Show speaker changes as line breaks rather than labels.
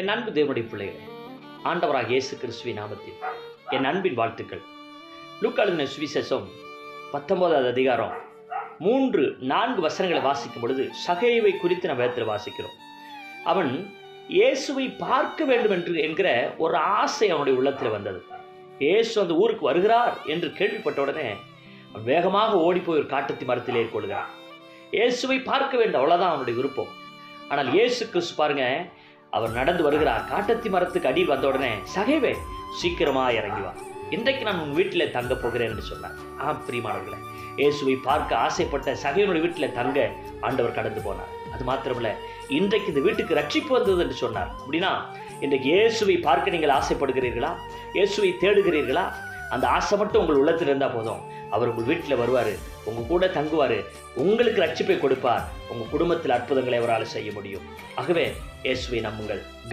என் அன்பு தேவனுடைய பிள்ளைகளே ஆண்டவராக இயேசு கிறிஸ்துவின் நாமத்தில் என் அன்பின் வாழ்த்துக்கள். லூக்காளுதின சுவிசேஷம் பத்தொன்பதாவது அதிகாரம் மூன்று நான்கு வசனங்களை வாசிக்கும் பொழுது சகைவை குறித்து நம்ம வேதத்தில் வாசிக்கிறோம். அவன் இயேசுவை பார்க்க வேண்டும் என்று என்கிற ஒரு ஆசை அவனுடைய உள்ளத்தில் வந்தது. இயேசு அந்த ஊருக்கு வருகிறார் என்று கேள்விப்பட்ட உடனே வேகமாக ஓடிப்போய் ஒரு காட்டத்தி மரத்தில் ஏற்கொள்கிறான் இயேசுவை பார்க்க வேண்டும் அவ்வளோதான் அவனுடைய விருப்பம். ஆனால் இயேசு கிறிஸ்து பாருங்க அவர் நடந்து வருகிறார். காட்டத்தி மரத்துக்கு அடி வந்த உடனே சகைவே சீக்கிரமா இறங்கி இன்றைக்கு நான் உன் வீட்டில் தங்க போகிறேன் என்று சொன்னார். ஆம் பிரியமானவர்களே இயேசுவை பார்க்க ஆசைப்பட்ட சகையனுடைய வீட்டில் தங்க ஆண்டவர் கடந்து போனார். அது மாத்திரமில்ல இன்றைக்கு இந்த வீட்டுக்கு ரட்சிப்பு வந்தது என்று சொன்னார். அப்படின்னா இன்றைக்கு இயேசுவை பார்க்க நீங்கள் ஆசைப்படுகிறீர்களா? இயேசுவை தேடுகிறீர்களா? அந்த ஆசை மட்டும் உங்கள் உள்ளத்தில் இருந்தால் போதும். அவர் உங்கள் வீட்டில் வருவார் உங்கள் கூட தங்குவார் உங்களுக்கு ரட்சிப்பை கொடுப்பார். உங்கள் குடும்பத்தில் அற்புதங்களை அவரால் செய்ய முடியும். ஆகவே இயேசுவை நம்புங்கள்.